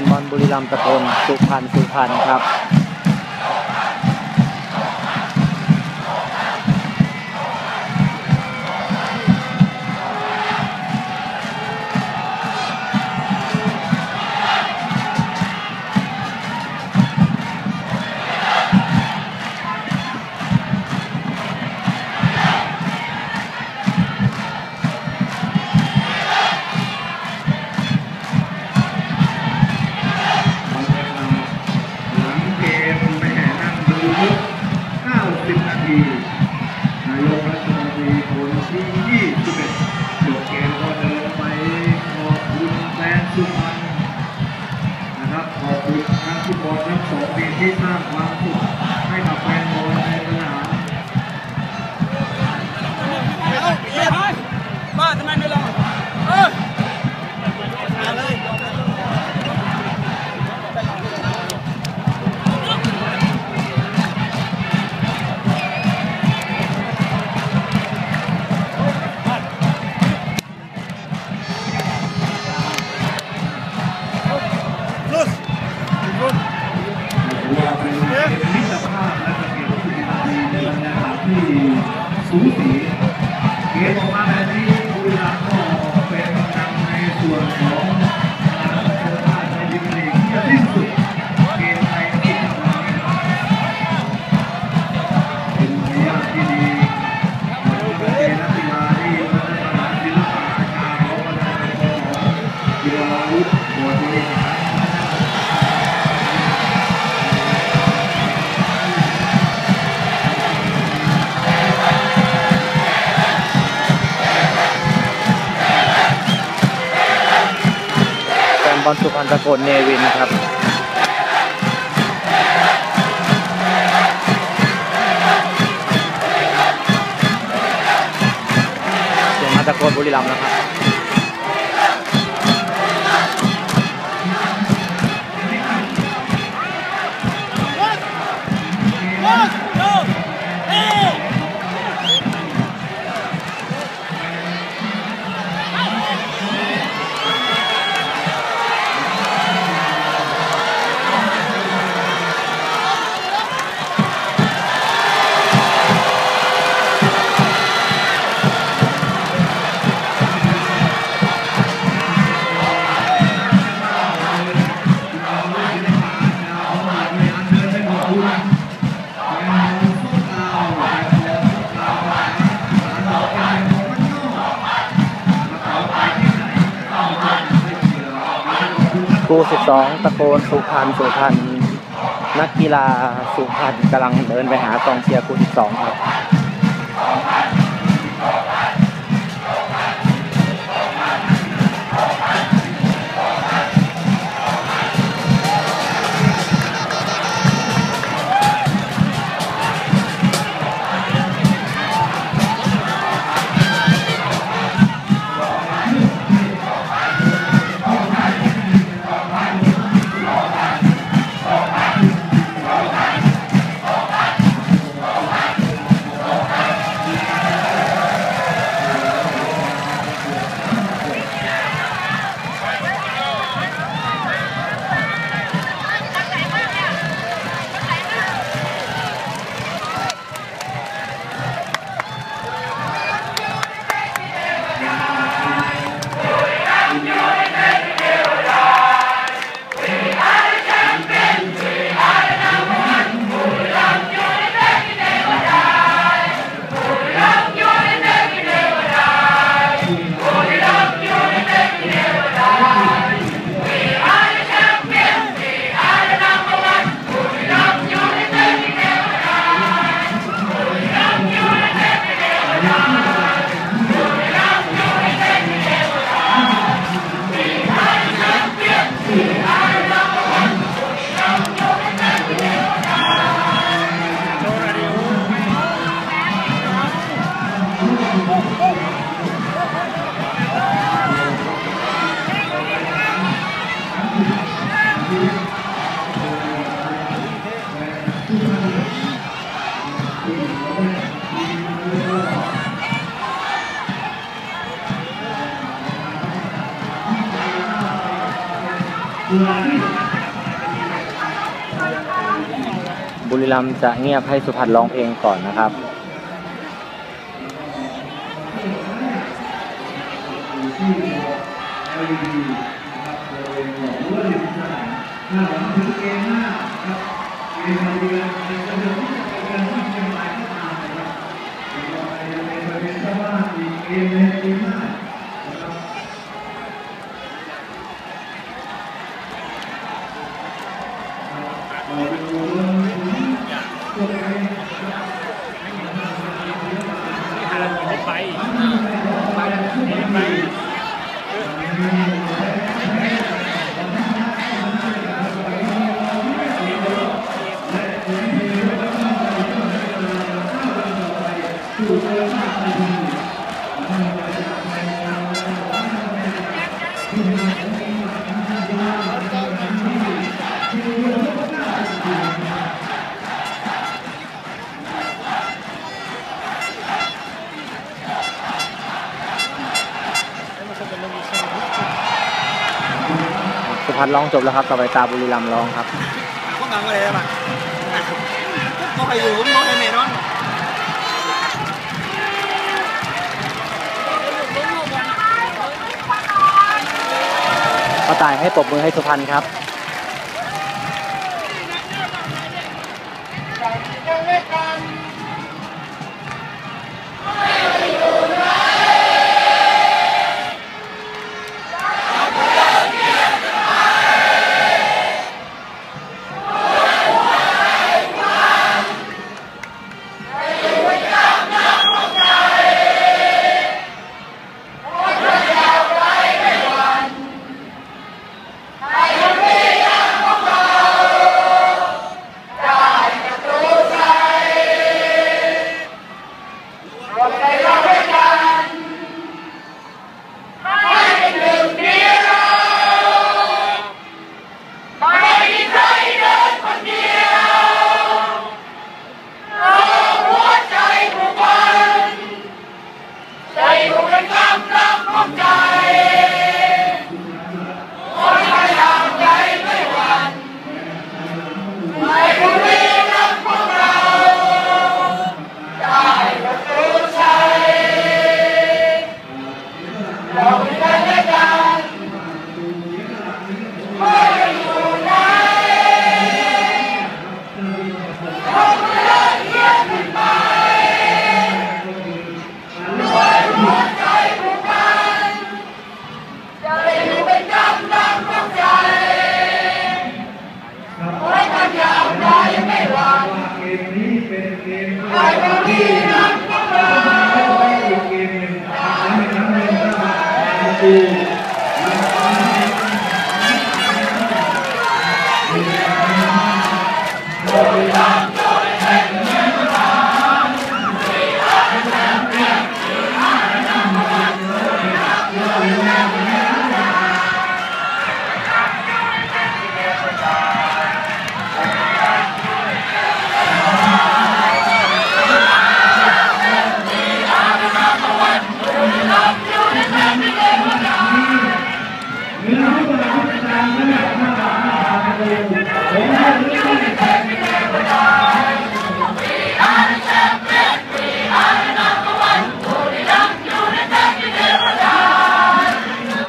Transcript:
นบอลบุรีรัมย์ตะโกนสุพรรณสุพรรณครับ ทั้งทีมที่สร้างความสุขให้กับแฟนบอลในสนามบ้าทำไมไม่ลง บรร บอลสุพรรณตะโกนเนวินครับเสียงมาตะโกนบุรีรัมย์นะครับ รู12ตะโกนสุพรรณสุพรรณนักกีฬาสุพรรณกำลังเดินไปหากองเชียร์ครู12ครับ บุรีรัมจะเงียบให้สุพรรณร้องเพลงก่อนนะครับอืม ถ้าหวังถึงเกมหน้าครับเกมมาเยือนในเดือนที่จะเปเยือนที่เชียงรายก็ตามนะครับเราไปจะเป็นประเด็นเจ้าบ้านอีกเกมในปีหน้านะครับ เราไปดูเรื่องนี้ตัวเอง ไปไป สุพรรณร้องจบแล้วครับ ต่อไปตาบุรีรัมย์ร้องครับพวกงังเลยอะมองใครอยู่มองใครเมนอน มาตายให้ปรบมือให้สุพรรณครับ ที่เ